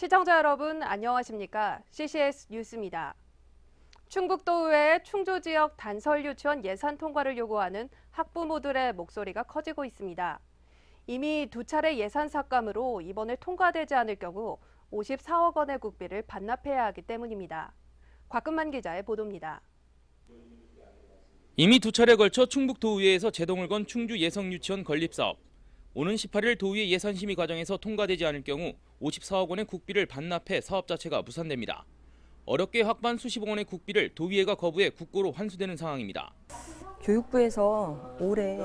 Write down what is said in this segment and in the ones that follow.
시청자 여러분 안녕하십니까? CCS 뉴스입니다. 충북도의회 충주 지역 단설 유치원 예산 통과를 요구하는 학부모들의 목소리가 커지고 있습니다. 이미 두 차례 예산 삭감으로 이번에 통과되지 않을 경우 54억 원의 국비를 반납해야 하기 때문입니다. 곽금만 기자의 보도입니다. 이미 두 차례 걸쳐 충북도의회에서 제동을 건 충주 예성유치원 건립 사업. 오는 18일 도의회 예산심의 과정에서 통과되지 않을 경우 54억 원의 국비를 반납해 사업 자체가 무산됩니다. 어렵게 확보한 수십억 원의 국비를 도의회가 거부해 국고로 환수되는 상황입니다. 교육부에서 올해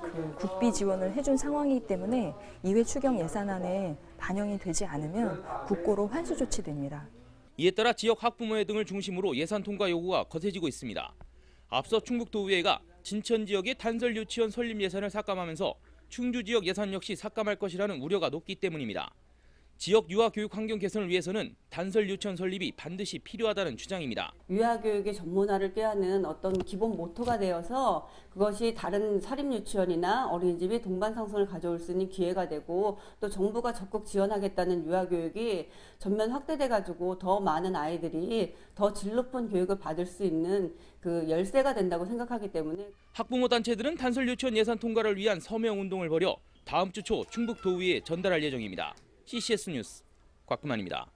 그 국비 지원을 해준 상황이기 때문에 이회 추경 예산안에 반영이 되지 않으면 국고로 환수 조치됩니다. 이에 따라 지역 학부모회 등을 중심으로 예산 통과 요구가 거세지고 있습니다. 앞서 충북도의회가 진천 지역의 단설 유치원 설립 예산을 삭감하면서 충주 지역 예산 역시 삭감할 것이라는 우려가 높기 때문입니다. 지역 유아 교육 환경 개선을 위해서는 단설 유치원 설립이 반드시 필요하다는 주장입니다. 유아교육의 전문화를 꾀하는 어떤 기본 모토가 되어서 그것이 다른 사립유치원이나 어린이집이 동반 상승을 가져올 수 있는 기회가 되고 또 정부가 적극 지원하겠다는 유아교육이 전면 확대돼 가지고 더 많은 아이들이 더 질 높은 교육을 받을 수 있는 그 열쇠가 된다고 생각하기 때문에 학부모 단체들은 단설 유치원 예산 통과를 위한 서명 운동을 벌여 다음 주 초 충북 도의회에 전달할 예정입니다. CCS 뉴스 곽금만입니다.